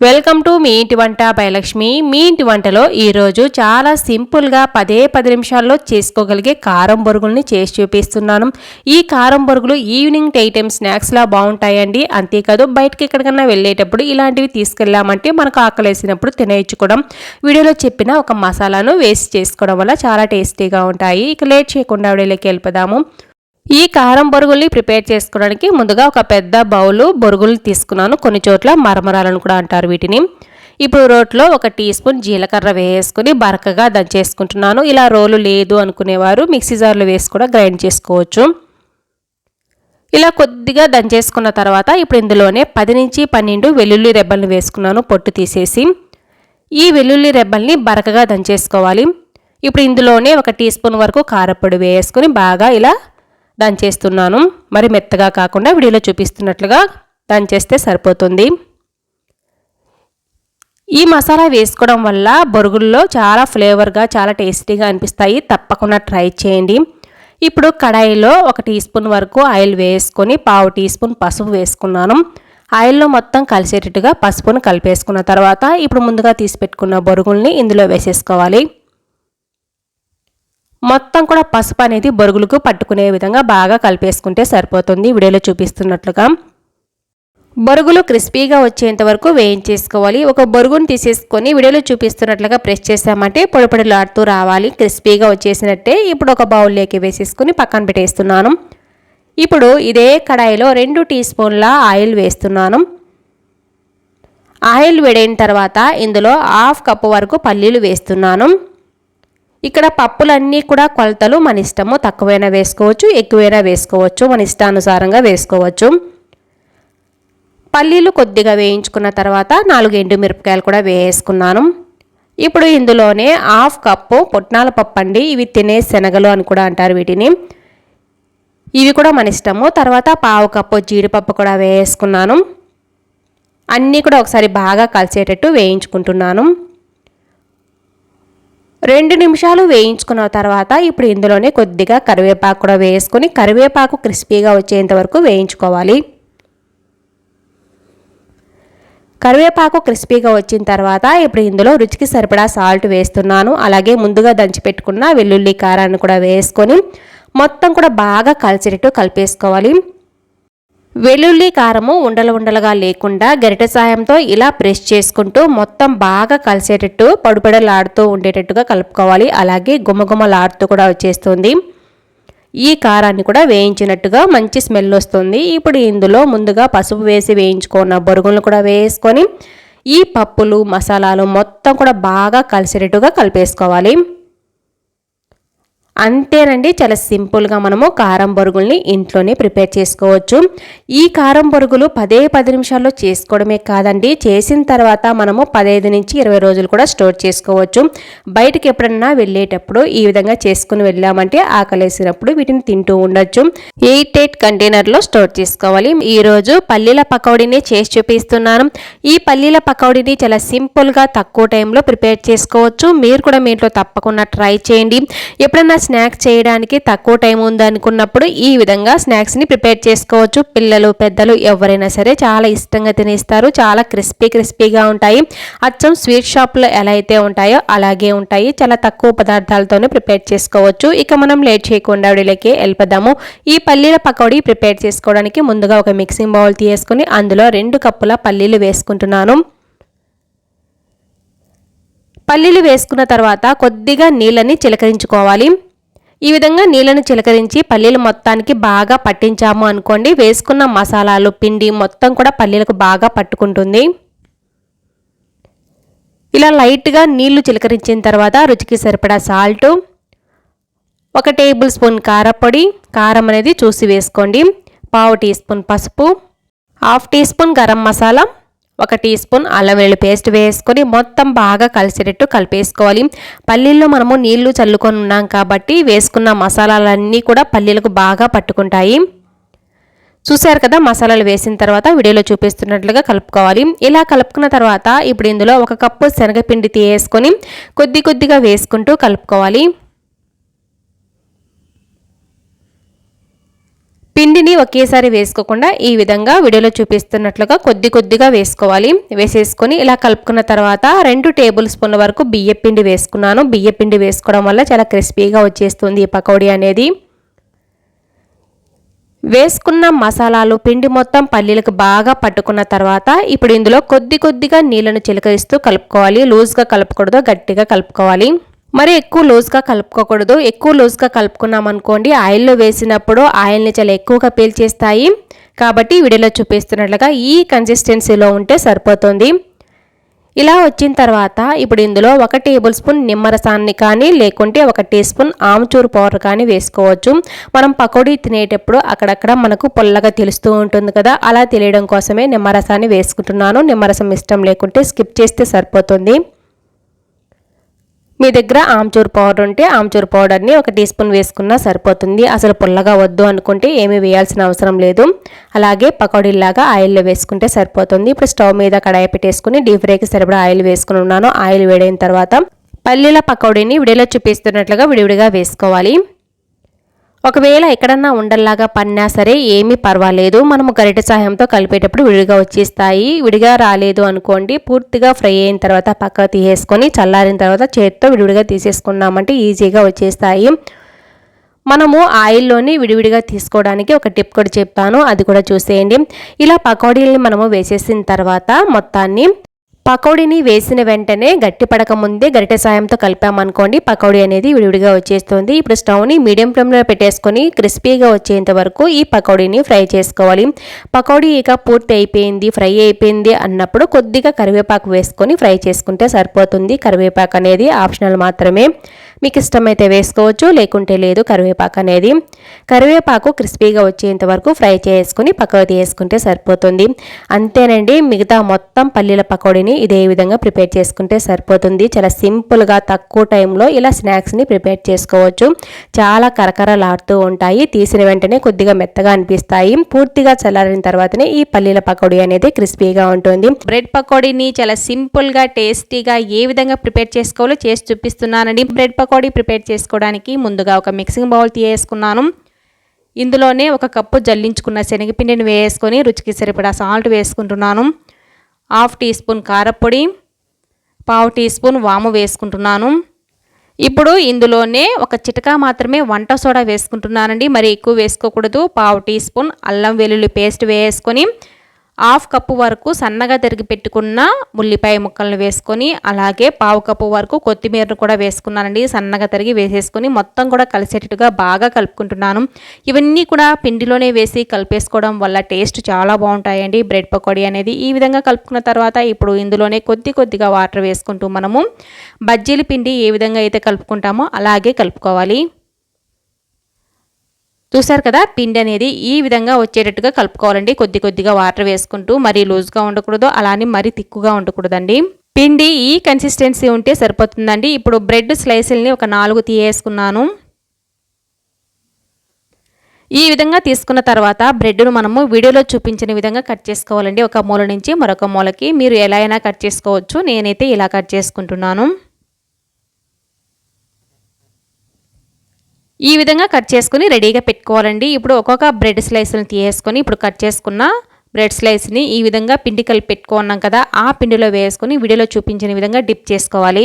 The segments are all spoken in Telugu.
వెల్కమ్ టు మీ ఇంటి వంట భయలక్ష్మి మీ ఇంటి వంటలో ఈరోజు చాలా సింపుల్గా పదే పది నిమిషాల్లో చేసుకోగలిగే కారం బొరుగుల్ని చేసి చూపిస్తున్నాను. ఈ కారం బొరుగులు ఈవినింగ్ టే టైం స్నాక్స్లా బాగుంటాయండి. అంతేకాదు బయటకి ఎక్కడికన్నా వెళ్ళేటప్పుడు ఇలాంటివి తీసుకెళ్ళామంటే మనకు ఆకలేసినప్పుడు తినేయించుకోవడం వీడియోలో చెప్పిన ఒక మసాలాను వేస్ట్ చేసుకోవడం వల్ల చాలా టేస్టీగా ఉంటాయి. ఇక లేట్ చేయకుండా వీడియోలోకి వెళ్ళిపోదాము. ఈ కారం బొరుగుల్ని ప్రిపేర్ చేసుకోవడానికి ముందుగా ఒక పెద్ద బౌలు బొరుగులు తీసుకున్నాను. కొన్ని చోట్ల మరమరాలను కూడా అంటారు వీటిని. ఇప్పుడు రోట్లో ఒక టీ స్పూన్ జీలకర్ర వేసుకుని బరకగా దంచేసుకుంటున్నాను. ఇలా రోలు లేదు అనుకునేవారు మిక్సీ జార్లో వేసి కూడా గ్రైండ్ చేసుకోవచ్చు. ఇలా కొద్దిగా దంచేసుకున్న తర్వాత ఇప్పుడు ఇందులోనే పది నుంచి పన్నెండు వెల్లుల్లి రెబ్బల్ని వేసుకున్నాను పొట్టు తీసేసి. ఈ వెల్లుల్లి రెబ్బల్ని బరకగా దంచేసుకోవాలి. ఇప్పుడు ఇందులోనే ఒక టీ స్పూన్ వరకు కారపొడి వేసుకుని బాగా ఇలా దంచేస్తున్నాను మరి మెత్తగా కాకుండా వీడియోలో చూపిస్తున్నట్లుగా దంచేస్తే సరిపోతుంది. ఈ మసాలా వేసుకోవడం వల్ల బొరుగుల్లో చాలా ఫ్లేవర్గా చాలా టేస్టీగా అనిపిస్తాయి. తప్పకుండా ట్రై చేయండి. ఇప్పుడు కడాయిలో ఒక టీ స్పూన్ వరకు ఆయిల్ వేసుకొని పావు టీ స్పూన్ పసుపు వేసుకున్నాను. ఆయిల్లో మొత్తం కలిసేటట్టుగా పసుపును కలిపేసుకున్న తర్వాత ఇప్పుడు ముందుగా తీసి పెట్టుకున్న బొరుగుల్ని ఇందులో వేసేసుకోవాలి. మొత్తం కూడా పసుపు అనేది బొరుగులకు పట్టుకునే విధంగా బాగా కలిపేసుకుంటే సరిపోతుంది. వీడియోలో చూపిస్తున్నట్లుగా బొరుగులు క్రిస్పీగా వచ్చేంత వరకు వేయించేసుకోవాలి. ఒక బొరుగును తీసేసుకొని వీడియోలో చూపిస్తున్నట్లుగా ప్రెస్ చేసామంటే పొడిపొడి లాడుతూ రావాలి. క్రిస్పీగా వచ్చేసినట్టే ఇప్పుడు ఒక బౌల్లోకి వేసేసుకుని పక్కన పెట్టేస్తున్నాను. ఇప్పుడు ఇదే కడాయిలో రెండు టీ స్పూన్ల ఆయిల్ వేస్తున్నాను. ఆయిల్ వేడైన తర్వాత ఇందులో హాఫ్ కప్పు వరకు పల్లీలు వేస్తున్నాను. ఇక్కడ పప్పులన్నీ కూడా కొలతలు మన ఇష్టము. తక్కువైనా వేసుకోవచ్చు ఎక్కువైనా వేసుకోవచ్చు. మన ఇష్టానుసారంగా వేసుకోవచ్చు. పల్లీలు కొద్దిగా వేయించుకున్న తర్వాత నాలుగు ఎండు మిరపకాయలు కూడా వేసుకున్నాను. ఇప్పుడు ఇందులోనే హాఫ్ కప్పు పుట్నాల పప్పు అండి. ఇవి తినే శనగలు అని కూడా అంటారు వీటిని. ఇవి కూడా మన ఇష్టము. తర్వాత పావు కప్పు జీడిపప్పు కూడా వేసుకున్నాను. అన్నీ కూడా ఒకసారి బాగా కలిసేటట్టు వేయించుకుంటున్నాను. రెండు నిమిషాలు వేయించుకున్న తర్వాత ఇప్పుడు ఇందులోనే కొద్దిగా కరివేపాకు కూడా వేసుకొని కరివేపాకు క్రిస్పీగా వచ్చేంత వరకు వేయించుకోవాలి. కరివేపాకు క్రిస్పీగా వచ్చిన తర్వాత ఇప్పుడు ఇందులో రుచికి సరిపడా సాల్ట్ వేస్తున్నాను. అలాగే ముందుగా దంచి పెట్టుకున్న వెల్లుల్లి కారాన్ని కూడా వేసుకొని మొత్తం కూడా బాగా కలిసేటట్టు కలిపేసుకోవాలి. వెల్లుల్లి కారము ఉండలు ఉండలుగా లేకుండా గరిట సాయంతో ఇలా ప్రెస్ చేసుకుంటూ మొత్తం బాగా కలిసేటట్టు పడుపడలాడుతూ ఉండేటట్టుగా కలుపుకోవాలి. అలాగే గుమగుమలాడుతూ కూడా వచ్చేస్తుంది. ఈ కారాన్ని కూడా వేయించినట్టుగా మంచి స్మెల్ వస్తుంది. ఇప్పుడు ఇందులో ముందుగా పసుపు వేసి వేయించుకున్న బొరుగులను కూడా వేసుకొని ఈ పప్పులు మసాలాలు మొత్తం కూడా బాగా కలిసేటట్టుగా కలిపేసుకోవాలి. అంతేనండి చాలా సింపుల్గా మనము కారం బొరుగుల్ని ఇంట్లోనే ప్రిపేర్ చేసుకోవచ్చు. ఈ కారం బొరుగులు పదే పది నిమిషాల్లో చేసుకోవడమే కాదండి చేసిన తర్వాత మనము పదహైదు నుంచి ఇరవై రోజులు కూడా స్టోర్ చేసుకోవచ్చు. బయటకు ఎప్పుడన్నా వెళ్ళేటప్పుడు ఈ విధంగా చేసుకుని వెళ్ళామంటే ఆకలేసినప్పుడు వీటిని తింటూ ఉండొచ్చు. ఎయిట్ ఎయిట్ కంటైనర్లో స్టోర్ చేసుకోవాలి. ఈరోజు పల్లీల పకోడీని చేసి చూపిస్తున్నాను. ఈ పల్లీల పకోడీని చాలా సింపుల్గా తక్కువ టైంలో ప్రిపేర్ చేసుకోవచ్చు. మీరు కూడా మీ ఇంట్లో తప్పకుండా ట్రై చేయండి. ఎప్పుడన్నా స్నాక్స్ చేయడానికి తక్కువ టైం ఉందనుకున్నప్పుడు ఈ విధంగా స్నాక్స్ని ప్రిపేర్ చేసుకోవచ్చు. పిల్లలు పెద్దలు ఎవరైనా సరే చాలా ఇష్టంగా తినేస్తారు. చాలా క్రిస్పీ క్రిస్పీగా ఉంటాయి. అచ్చం స్వీట్ షాప్లో ఎలా అయితే ఉంటాయో అలాగే ఉంటాయి. చాలా తక్కువ పదార్థాలతోనే ప్రిపేర్ చేసుకోవచ్చు. ఇక మనం లేట్ చేయకుండా వీడియోకి వెళ్ళిపోదాము. ఈ పల్లీల పకోడీ ప్రిపేర్ చేసుకోవడానికి ముందుగా ఒక మిక్సింగ్ బౌల్ తీసుకుని అందులో రెండు కప్పుల పల్లీలు వేసుకుంటున్నాను. పల్లీలు వేసుకున్న తర్వాత కొద్దిగా నీళ్ళని చిలకరించుకోవాలి. ఈ విధంగా నీళ్ళను చిలకరించి పల్లీలు మొత్తానికి బాగా పట్టించాము అనుకోండి. వేసుకున్న మసాలాలు పిండి మొత్తం కూడా పల్లీలకు బాగా పట్టుకుంటుంది. ఇలా లైట్గా నీళ్ళు చిలకరించిన తర్వాత రుచికి సరిపడా సాల్ట్ ఒక టేబుల్ స్పూన్ కారపొడి కారం అనేది చూసి వేసుకోండి. పావు టీ స్పూన్ పసుపు half teaspoon garam masala ఒక టీ స్పూన్ అల్లం వెల్లుల్లి పేస్ట్ వేసుకొని మొత్తం బాగా కలిసేటట్టు కలిపేసుకోవాలి. పల్లీల్లో మనము నీళ్ళు చల్లుకొని ఉన్నాం కాబట్టి వేసుకున్న మసాలాలన్నీ కూడా పల్లీలకు బాగా పట్టుకుంటాయి. చూశారు కదా మసాలాలు వేసిన తర్వాత వీడియోలో చూపిస్తున్నట్లుగా కలుపుకోవాలి. ఇలా కలుపుకున్న తర్వాత ఇప్పుడు ఇందులో ఒక కప్పు శనగపిండి తీసుకొని కొద్ది కొద్దిగా వేసుకుంటూ కలుపుకోవాలి. పిండిని ఒకేసారి వేసుకోకుండా ఈ విధంగా వీడియోలో చూపిస్తున్నట్లుగా కొద్ది కొద్దిగా వేసుకోవాలి. వేసేసుకొని ఇలా కలుపుకున్న తర్వాత రెండు టేబుల్ స్పూన్ల వరకు బియ్య పిండి వేసుకున్నాను. బియ్య పిండి వేసుకోవడం వల్ల చాలా క్రిస్పీగా వచ్చేస్తుంది ఈ పకోడీ అనేది. వేసుకున్న మసాలాలు పిండి మొత్తం పల్లీలకు బాగా పట్టుకున్న తర్వాత ఇప్పుడు ఇందులో కొద్ది కొద్దిగా నీళ్ళను చిలకరిస్తూ కలుపుకోవాలి. లూజ్గా కలపకూడదు గట్టిగా కలుపుకోవాలి. మరి ఎక్కువ లూజ్గా కలుపుకోకూడదు. ఎక్కువ లూజ్గా కలుపుకున్నాం అనుకోండి ఆయిల్లో వేసినప్పుడు ఆయిల్ని చాలా ఎక్కువగా పీల్చేస్తాయి. కాబట్టి వీడియోలో చూపిస్తున్నట్లుగా ఈ కన్సిస్టెన్సీలో ఉంటే సరిపోతుంది. ఇలా వచ్చిన తర్వాత ఇప్పుడు ఇందులో ఒక టేబుల్ స్పూన్ నిమ్మరసాన్ని కానీ లేకుంటే ఒక టీ స్పూన్ ఆమ్చూరు పౌడర్ కానీ వేసుకోవచ్చు. మనం పకోడీ తినేటప్పుడు అక్కడక్కడ మనకు పొల్లగా తెలుస్తూ ఉంటుంది కదా అలా తెలియడం కోసమే నిమ్మరసాన్ని వేసుకుంటున్నాను. నిమ్మరసం ఇష్టం లేకుంటే స్కిప్ చేస్తే సరిపోతుంది. మీ దగ్గర ఆమ్చూర్ పౌడర్ ఉంటే ఆమ్చూర్ పౌడర్ని ఒక టీ స్పూన్ వేసుకున్నా సరిపోతుంది. అసలు పుల్లగా వద్దు అనుకుంటే ఏమీ వేయాల్సిన అవసరం లేదు. అలాగే పకోడీలాగా ఆయిల్లో వేసుకుంటే సరిపోతుంది. ఇప్పుడు స్టవ్ మీద కడాయి పెట్టేసుకుని డీప్ ఫ్రైకి సరిపడా ఆయిల్ వేసుకుని ఉన్నాను. ఆయిల్ వేడైన తర్వాత పల్లీల పకోడీని విడిలో చూపిస్తున్నట్లుగా విడివిడిగా వేసుకోవాలి. ఒకవేళ ఎక్కడన్నా ఉండల్లాగా పన్నా సరే ఏమీ పర్వాలేదు. మనము గరిటె సహాయంతో కలిపేటప్పుడు విడిగా వచ్చేస్తాయి. విడిగా రాలేదు అనుకోండి పూర్తిగా ఫ్రై అయిన తర్వాత పక్క తీసేసుకొని చల్లారిన తర్వాత చేతితో విడివిడిగా తీసేసుకున్నామంటే ఈజీగా వచ్చేస్తాయి. మనము ఆయిల్లోని విడివిడిగా తీసుకోవడానికి ఒక టిప్ కూడా చెప్తాను అది కూడా చూసేయండి. ఇలా పకోడీలని మనము వేసేసిన తర్వాత మొత్తాన్ని పకోడీని వేసిన వెంటనే గట్టి పడక ముందే గరిటె సాయంతో కలిపామనుకోండి పకోడీ అనేది విడివిడిగా వచ్చేస్తుంది. ఇప్పుడు స్టవ్ని మీడియం ఫ్లేమ్లో పెట్టేసుకొని క్రిస్పీగా వచ్చేంత వరకు ఈ పకోడీని ఫ్రై చేసుకోవాలి. పకోడీ ఇక పూర్తి అయిపోయింది ఫ్రై అయిపోయింది అన్నప్పుడు కొద్దిగా కరివేపాకు వేసుకొని ఫ్రై చేసుకుంటే సరిపోతుంది. కరివేపాకు అనేది ఆప్షనల్ మాత్రమే. మీకు ఇష్టమైతే వేసుకోవచ్చు లేకుంటే లేదు కరివేపాకు అనేది కరివేపాకు క్రిస్పీగా వచ్చేంత వరకు ఫ్రై చేసుకుని పక్కకు తీసుకుంటే సరిపోతుంది. అంతేనండి మిగతా మొత్తం పల్లీల పకోడీని ఇదే విధంగా ప్రిపేర్ చేసుకుంటే సరిపోతుంది. చాలా సింపుల్గా తక్కువ టైంలో ఇలా స్నాక్స్ని ప్రిపేర్ చేసుకోవచ్చు. చాలా కరకరలాడుతూ ఉంటాయి తీసిన వెంటనే కొద్దిగా మెత్తగా అనిపిస్తాయి. పూర్తిగా చల్లారిన తర్వాతనే ఈ పల్లీల పకోడీ అనేది క్రిస్పీగా ఉంటుంది. బ్రెడ్ పకోడీని చాలా సింపుల్గా టేస్టీగా ఏ విధంగా ప్రిపేర్ చేసుకోవాలో చేసి చూపిస్తున్నానండి. బ్రెడ్ పకోడీ ప్రిపేర్ చేసుకోవడానికి ముందుగా ఒక మిక్సింగ్ బౌల్ తీయేసుకున్నాను. ఇందులోనే ఒక కప్పు జల్లించుకున్న శనగపిండిని వేసుకొని రుచికి సరిపడా సాల్ట్ వేసుకుంటున్నాను. హాఫ్ టీ స్పూన్ కారపొడి పావు టీ స్పూన్ వాము వేసుకుంటున్నాను. ఇప్పుడు ఇందులోనే ఒక చిటకా మాత్రమే వంట సోడా వేసుకుంటున్నానండి. మరి ఎక్కువ వేసుకోకూడదు. పావు టీ స్పూన్ అల్లం వెల్లుల్లి పేస్ట్ వేసుకొని హాఫ్ కప్పు వరకు సన్నగా తరిగి పెట్టుకున్న ఉల్లిపాయ ముక్కలను వేసుకొని అలాగే పావు కప్పు వరకు కొత్తిమీరను కూడా వేసుకున్నానండి. సన్నగా తరిగి వేసేసుకొని మొత్తం కూడా కలిసేటట్టుగా బాగా కలుపుకుంటున్నాను. ఇవన్నీ కూడా పిండిలోనే వేసి కలిపేసుకోవడం వల్ల టేస్ట్ చాలా బాగుంటాయండి. బ్రెడ్ పకోడీ అనేది ఈ విధంగా కలుపుకున్న తర్వాత ఇప్పుడు ఇందులోనే కొద్ది కొద్దిగా వాటర్ వేసుకుంటూ మనము బజ్జీల పిండి ఏ విధంగా అయితే కలుపుకుంటామో అలాగే కలుపుకోవాలి. చూసారు కదా పిండి అనేది ఈ విధంగా వచ్చేటట్టుగా కలుపుకోవాలండి. కొద్ది కొద్దిగా వాటర్ వేసుకుంటూ మరీ లూజ్గా ఉండకూడదు అలానే మరీ తిక్కుగా ఉండకూడదండి. పిండి ఈ కన్సిస్టెన్సీ ఉంటే సరిపోతుందండి. ఇప్పుడు బ్రెడ్ స్లైసుల్ని ఒక నాలుగు తీయేసుకున్నాను. ఈ విధంగా తీసుకున్న తర్వాత బ్రెడ్ను మనము వీడియోలో చూపించిన విధంగా కట్ చేసుకోవాలండి. ఒక మూల నుంచి మరొక మూలకి మీరు ఎలా అయినా కట్ చేసుకోవచ్చు. నేనైతే ఇలా కట్ చేసుకుంటున్నాను. ఈ విధంగా కట్ చేసుకుని రెడీగా పెట్టుకోవాలండి. ఇప్పుడు ఒక్కొక్క బ్రెడ్ స్లైస్ని తీసేసుకొని ఇప్పుడు కట్ చేసుకున్న బ్రెడ్ స్లైస్ని ఈ విధంగా పిండి కలిపి పెట్టుకున్నాం కదా ఆ పిండిలో వేసుకొని వీడియోలో చూపించిన విధంగా డిప్ చేసుకోవాలి.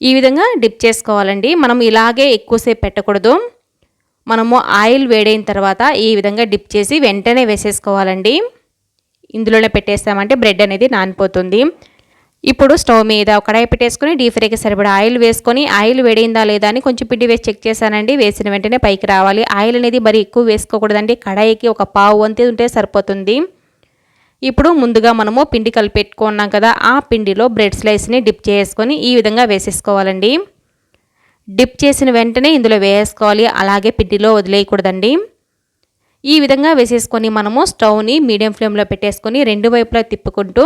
ఈ విధంగా డిప్ చేసుకోవాలండి. మనం ఇలాగే ఎక్కువసేపు పెట్టకూడదు. మనము ఆయిల్ వేడైన తర్వాత ఈ విధంగా డిప్ చేసి వెంటనే వేసేసుకోవాలండి. ఇందులోనే పెట్టేస్తామంటే బ్రెడ్ అనేది నానిపోతుంది. ఇప్పుడు స్టవ్ మీద కడాయి పెట్టేసుకుని డీప్ ఫ్రైకి సరిపడా ఆయిల్ వేసుకొని ఆయిల్ వేడిందా లేదా అని కొంచెం పిండి వేసి చెక్ చేశానండి. వేసిన వెంటనే పైకి రావాలి. ఆయిల్ అనేది మరి ఎక్కువ వేసుకోకూడదండి. కడాయికి ఒక పావు వంతి ఉంటే సరిపోతుంది. ఇప్పుడు ముందుగా మనము పిండి కలిపెట్టుకున్నాం కదా ఆ పిండిలో బ్రెడ్ స్లైస్ని డిప్ చేసుకొని ఈ విధంగా వేసేసుకోవాలండి. డిప్ చేసిన వెంటనే ఇందులో వేసుకోవాలి. అలాగే పిండిలో వదిలేయకూడదండి. ఈ విధంగా వేసేసుకొని మనము స్టవ్ని మీడియం ఫ్లేమ్లో పెట్టేసుకొని రెండు వైపులా తిప్పుకుంటూ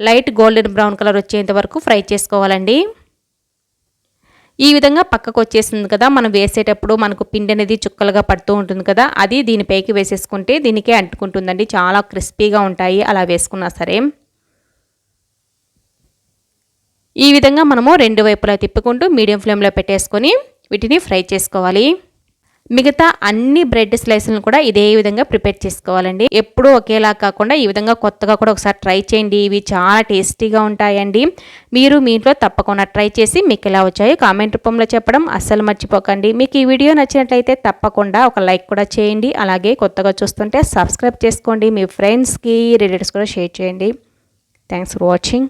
లైట్ గోల్డెన్ బ్రౌన్ కలర్ వచ్చేంత వరకు ఫ్రై చేసుకోవాలండి. ఈ విధంగా పక్కకు వచ్చేసింది కదా మనం వేసేటప్పుడు మనకు పిండి అనేది చుక్కలుగా పడుతూ ఉంటుంది కదా అది దీనిపైకి వేసేసుకుంటే దీనికే అంటుకుంటుందండి. చాలా క్రిస్పీగా ఉంటాయి అలా వేసుకున్నా సరే. ఈ విధంగా మనము రెండు వైపులా తిప్పుకుంటూ మీడియం ఫ్లేమ్లో పెట్టేసుకొని వీటిని ఫ్రై చేసుకోవాలి. మిగతా అన్ని బ్రెడ్ స్లైస్లను కూడా ఇదే విధంగా ప్రిపేర్ చేసుకోవాలండి. ఎప్పుడూ ఒకేలా కాకుండా ఈ విధంగా కొత్తగా కూడా ఒకసారి ట్రై చేయండి. ఇవి చాలా టేస్టీగా ఉంటాయండి. మీరు మీ ఇంట్లో తప్పకుండా ట్రై చేసి మీకు ఎలా వచ్చాయో కామెంట్ రూపంలో చెప్పడం అస్సలు మర్చిపోకండి. మీకు ఈ వీడియో నచ్చినట్లయితే తప్పకుండా ఒక లైక్ కూడా చేయండి. అలాగే కొత్తగా చూస్తుంటే సబ్స్క్రైబ్ చేసుకోండి. మీ ఫ్రెండ్స్కి రిలేటివ్స్ కూడా షేర్ చేయండి. Thanks for watching.